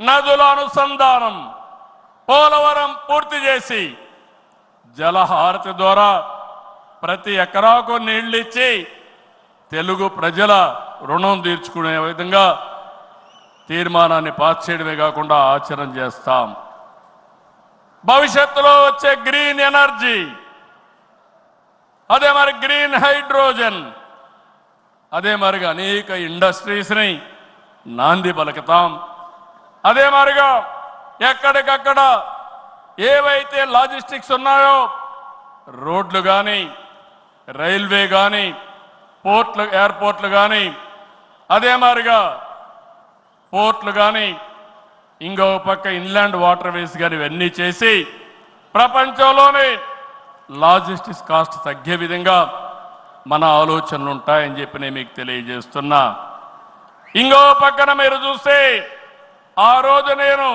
నదుల అనుసంధానం పోలవరం పూర్తి చేసి జలహారతి ద్వారా ప్రతి ఎకరాకు నీళ్ళిచ్చి తెలుగు ప్రజల రుణం తీర్చుకునే విధంగా తీర్మానాన్ని పాస్ చేయడమే కాకుండా ఆచరణ చేస్తాం. భవిష్యత్తులో వచ్చే గ్రీన్ ఎనర్జీ. అదే మరి గ్రీన్ హైడ్రోజన్. అదే మరిగా అనేక ఇండస్ట్రీస్ని నాంది పలుకుతాం. అదే మరిగా ఎక్కడికక్కడ ఏవైతే లాజిస్టిక్స్ ఉన్నాయో రోడ్లు కానీ రైల్వే కానీ పోర్ట్లు ఎయిర్పోర్ట్లు కానీ అదే మాదిరిగా పోర్ట్లు కానీ ఇంకో పక్క ఇన్లాండ్ వాటర్ వేస్ కానీ ఇవన్నీ చేసి ప్రపంచంలోనే లాజిస్టిక్స్ కాస్ట్ తగ్గే విధంగా మన ఆలోచనలు ఉంటాయని చెప్పి నేను మీకు తెలియజేస్తున్నా. ఇంకో పక్కన మీరు చూస్తే ఆ రోజు నేను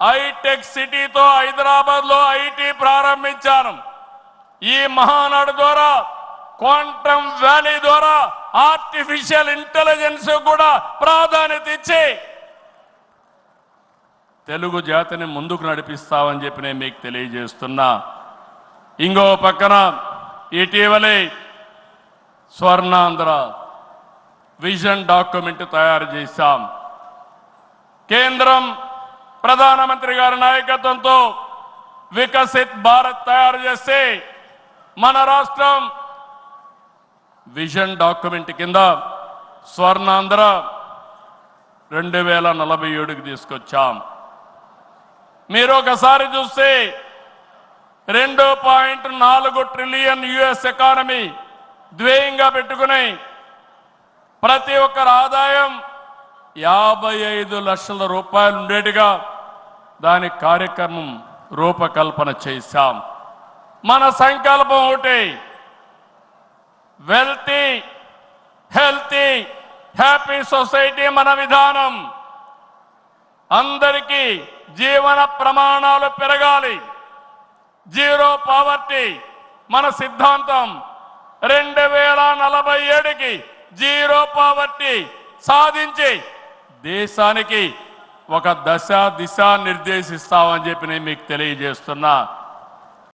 ఐటెక్ సిటీతో హైదరాబాద్లో ఐటీ ప్రారంభించాను. ఈ మహానాడు ద్వారా క్వాంటమ్ వ్యాలీ ద్వారా ఆర్టిఫిషియల్ ఇంటెలిజెన్స్ కూడా ప్రాధాన్యత ఇచ్చి తెలుగు జాతిని ముందుకు నడిపిస్తామని చెప్పి నేను మీకు తెలియజేస్తున్నా. ఇంకో పక్కన ఇటీవలే స్వర్ణాంధ్ర విజన్ డాక్యుమెంట్ తయారు చేశాం. కేంద్రం ప్రధానమంత్రి గారి నాయకత్వంతో వికసిత్ భారత్ తయారు చేస్తే మన రాష్ట్రం విజన్ డాక్యుమెంట్ కింద స్వర్ణాంధ్ర రెండు వేల నలభై ఏడుకి తీసుకొచ్చాం. మీరు ఒకసారి చూస్తే రెండు పాయింట్ నాలుగు ట్రిలియన్ యుఎస్ ఎకానమీ ద్వేయంగా పెట్టుకుని ప్రతి ఒక్కరి ఆదాయం యాభై ఐదు లక్షల రూపాయలు ఉండేట్టుగా దాని కార్యక్రమం రూపకల్పన చేశాం. మన సంకల్పం ఒకటి వెల్తీ హెల్తీ హ్యాపీ సొసైటీ మన విధానం. అందరికీ జీవన ప్రమాణాలు పెరగాలి. జీరో పావర్టీ మన సిద్ధాంతం. రెండు వేల నలభై ఏడుకి జీరో పావర్టీ సాధించి దేశానికి ఒక దశ దిశ నిర్దేశిస్తామని చెప్పి నేను మీకు తెలియజేస్తున్నా.